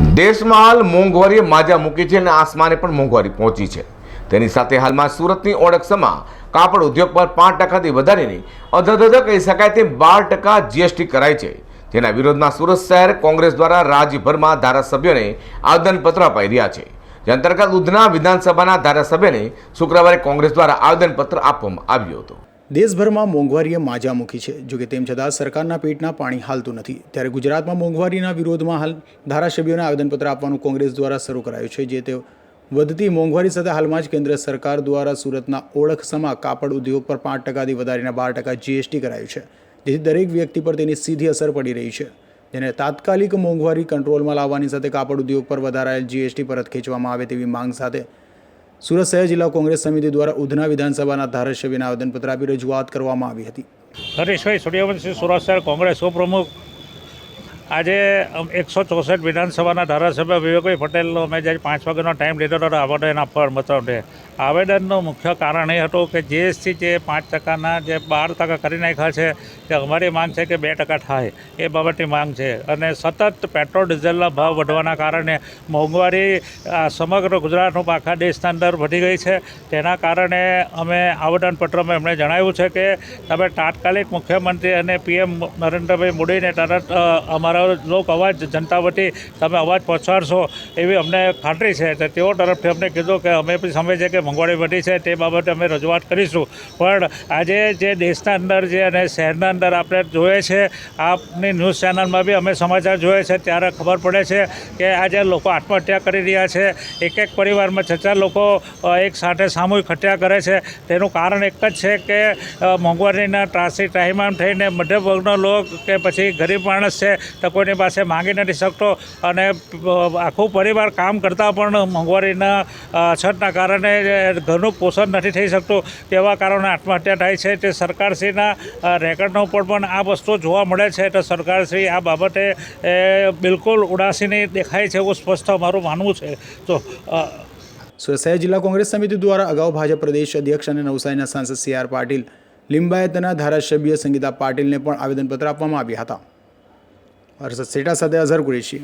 દેશમાં હાલ મોંઘવારીએ માજા મૂકી છે અને આસમાને પણ મોંઘવારી પહોંચી છે. તેની સાથે હાલમાં સુરતની ઓળખસમાં કાપડ ઉદ્યોગ પર પાંચ ટકાથી વધારીને અધધધ કહી શકાય તે બાર ટકા જીએસટી કરાય છે. જેના વિરોધમાં સુરત શહેર કોંગ્રેસ દ્વારા રાજ્યભરમાં ધારાસભ્યોને આવેદનપત્ર અપાઈ રહ્યા છે. જે અંતર્ગત ઉધના વિધાનસભાના ધારાસભ્યને શુક્રવારે કોંગ્રેસ દ્વારા આવેદનપત્ર આપવામાં આવ્યું હતું. દેશભરમાં મોંઘવારીએ માજા મૂકી છે. જોકે તેમ છતાં સરકારના પેટના પાણી હાલતું નથી. ત્યારે ગુજરાતમાં મોંઘવારીના વિરોધમાં હાલ ધારાસભ્યોને આવેદનપત્ર આપવાનું કોંગ્રેસ દ્વારા શરૂ કરાયું છે, જે તે વધતી મોંઘવારી સાથે હાલમાં જ કેન્દ્ર સરકાર દ્વારા સુરતના ઓળખ સમા કાપડ ઉદ્યોગ પર પાંચ ટકાથી વધારીને બાર ટકા જીએસટી કરાયું છે. જેથી દરેક વ્યક્તિ પર તેની સીધી અસર પડી રહી છે. જેને તાત્કાલિક મોંઘવારી કંટ્રોલમાં લાવવાની સાથે કાપડ ઉદ્યોગ પર વધારાયેલ જીએસટી પરત ખેંચવામાં આવે તેવી માંગ સાથે સુરત શહેર જિલ્લા કોંગ્રેસ સમિતિ દ્વારા ઉધના વિધાનસભાના ધારાસભ્યને આવેદનપત્ર આપી રજૂઆત કરવામાં આવી હતી. હરીશભાઈ, સૂર્યવંશી સુરત શહેર કોંગ્રેસ ઉપપ્રમુખ આજે એકસો ચોસઠ વિધાનસભાના ધારાસભ્ય વિવેકભાઈ પટેલનો અમે જે પાંચ વાગ્યાનો ટાઈમ લીધો હતો આવેદન આપવા મતલબ આવેદનનું મુખ્ય કારણ એ હતું કે જીએસટી જે પાંચ ટકાના જે બાર ટકા કરી નાખ્યા છે, તે અમારી માંગ છે કે બે ટકા થાય, એ બાબતની માંગ છે. અને સતત પેટ્રોલ, ડીઝલના ભાવ વધવાના કારણે મોંઘવારી સમગ્ર ગુજરાતનું આખા દેશના અંદર વધી ગઈ છે. તેના કારણે અમે આવેદનપત્રમાં એમણે જણાવ્યું છે કે, તમે તાત્કાલિક મુખ્યમંત્રી અને પીએમ નરેન્દ્રભાઈ મોદીને તરત અમારો લોક અવાજ જનતા વતી તમે અવાજ પહોંચાડશો એવી અમને ખાતરી છે. તો તેઓ તરફથી અમને કીધું કે અમે પણ છે કે મોંઘવારી વધી છે તે બાબતે અમે રજૂઆત કરીશું. પણ આજે જે દેશના અંદર જે અને શહેરના અંદર આપણે જોઈએ છે, આપની ન્યૂઝ ચેનલમાં બી અમે સમાચાર જોઈએ છે. ત્યારે ખબર પડે છે કે આજે લોકો આત્મહત્યા કરી રહ્યા છે. એક એક પરિવારમાં છ ચાર લોકો એક સાથે સામૂહિક હત્યા કરે છે. તેનું કારણ એક જ છે કે મોંઘવારીના ત્રાસી ત્રાહિમામ થઈને મધ્યમ વર્ગનો લોક કે પછી ગરીબ માણસ છે, તો કોઈની પાસે માંગી નથી શકતો અને આખું પરિવાર કામ કરતાં પણ મોંઘવારીના છતના કારણે ઘરનું પોષણ નથી થઈ શકતું તેવા કારણે આત્મહત્યા થાય છે. તે સરકારશ્રીના રેકર્ડનો ઉપર પણ આ વસ્તુ જોવા મળે છે. તો સરકારશ્રી આ બાબતે બિલકુલ ઉદાસીની દેખાય છે એવું સ્પષ્ટ અમારું માનવું છે. તો શહેર જિલ્લા કોંગ્રેસ સમિતિ દ્વારા અગાઉ ભાજપ પ્રદેશ અધ્યક્ષ અને નવસારીના સાંસદ સી આર પાટીલ, લિંબાયતના ધારાસભ્ય સંગીતા પાટીલને પણ આવેદનપત્ર આપવામાં આવ્યા હતા. હર્ષદ સેટા સાથે અઝહર કુરેશી